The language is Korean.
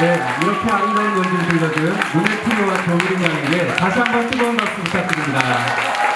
네, 이렇게 아름다운 연주를 들려준 문혜팀과 정우림 양에게 다시 한번 뜨거운 박수 부탁드립니다.